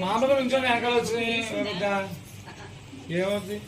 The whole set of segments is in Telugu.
మామూలుగా నుంచొని వెనకాల వచ్చినాయి ఏమవుతుంది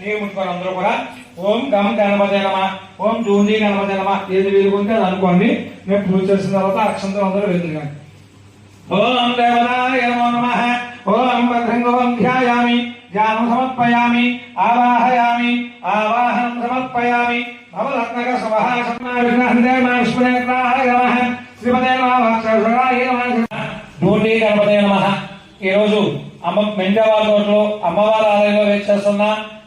నీవు అందరూ కూడా ఓం గం గణపతి నమ. ఓం జూంజీ గణపతి నమ. ఏది వీలుకుంటే అది అనుకోండి. మేము పూజ చేసిన తర్వాత అక్షంతో అందరూ వెళ్తున్నాం ఓం దేవతాయ నమో. నమ ఓం భద్రంగోం ధ్యాయామి ధ్యానం సమర్పయామి ఆవాహయామి ఆవాహనం సమర్పయామి భవరత్నక సభాషణాయ నమ శ్రీమతే నమః డూండి గణపతే నమ। ఈ రోజు అమ్మ మెండవాళ్ళ తోటలో అమ్మవారి ఆలయంలో వేచేస్తున్న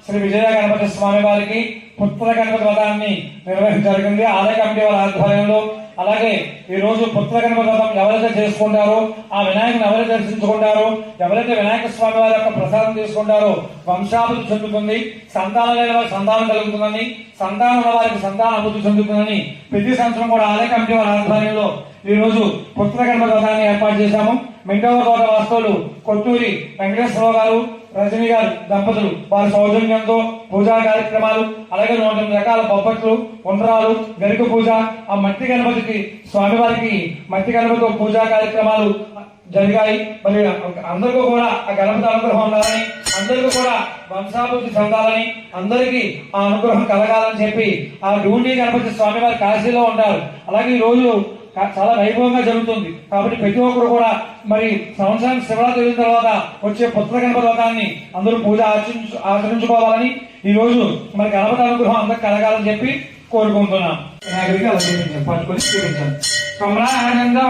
శ్రీ విజయ గణపతి స్వామి వారికి పుత్ర గణపతి వదాన్ని నిర్వహించడం జరిగింది. ఆలయ కమిటీ వారి ఆధ్వర్యంలో అలాగే ఈ రోజు పుత్ర గణపతి వ్రతం ఎవరైతే చేసుకుంటారో ఆ వినాయకుని ఎవరైతే దర్శించుకుంటారో ఎవరైతే వినాయక స్వామి వారి యొక్క ప్రసాదం తీసుకుంటారో వంశాభివృద్ధి చెందుతుంది సంతానం లేని వారికి సంతానం కలుగుతుందని సంతానం ఉన్న వారికి సంతానం అభివృద్ధి చెందుతుందని ప్రతి సంవత్సరం కూడా ఆలయ కమిటీ వారి ఆధ్వర్యంలో ఈ రోజు పుత్ర గణపతి ఏర్పాటు చేశాము. మెండవ తోట వాస్తువులు కొత్తూరి వెంకటేశ్వరరావు గారు రజని గారు దంపతులు వారి సౌజన్యంతో పూజా కార్యక్రమాలు అలాగే నూట రకాల బొబ్బట్లు ఉండ్రాలు గరిక పూజ ఆ మట్టి గణపతికి స్వామివారికి మట్టి గణపతి పూజా కార్యక్రమాలు జరిగాయి. మరి అందరికీ కూడా ఆ గణపతి అనుగ్రహం ఉండాలని అందరికీ కూడా వంశాభివృద్ధి చెందాలని అందరికీ ఆ అనుగ్రహం కలగాలని చెప్పి ఆ డూండి గణపతి స్వామివారి కాశీలో ఉంటారు. అలాగే ఈ రోజు చాలా వైభవంగా జరుగుతుంది. కాబట్టి ప్రతి ఒక్కరు కూడా మరి సంవత్సరానికి శివరాత్రి అయిన తర్వాత వచ్చే పుత్ర గణపతి అందరూ పూజ ఆచరించు ఆచరించుకోవాలని ఈ రోజు మరి గణపతి అనుగ్రహం అందరికి కలగాలని చెప్పి కోరుకుంటున్నాం. వినాయకుడికి అలా పట్టుకొని చూపించాం సమ్రాజంగా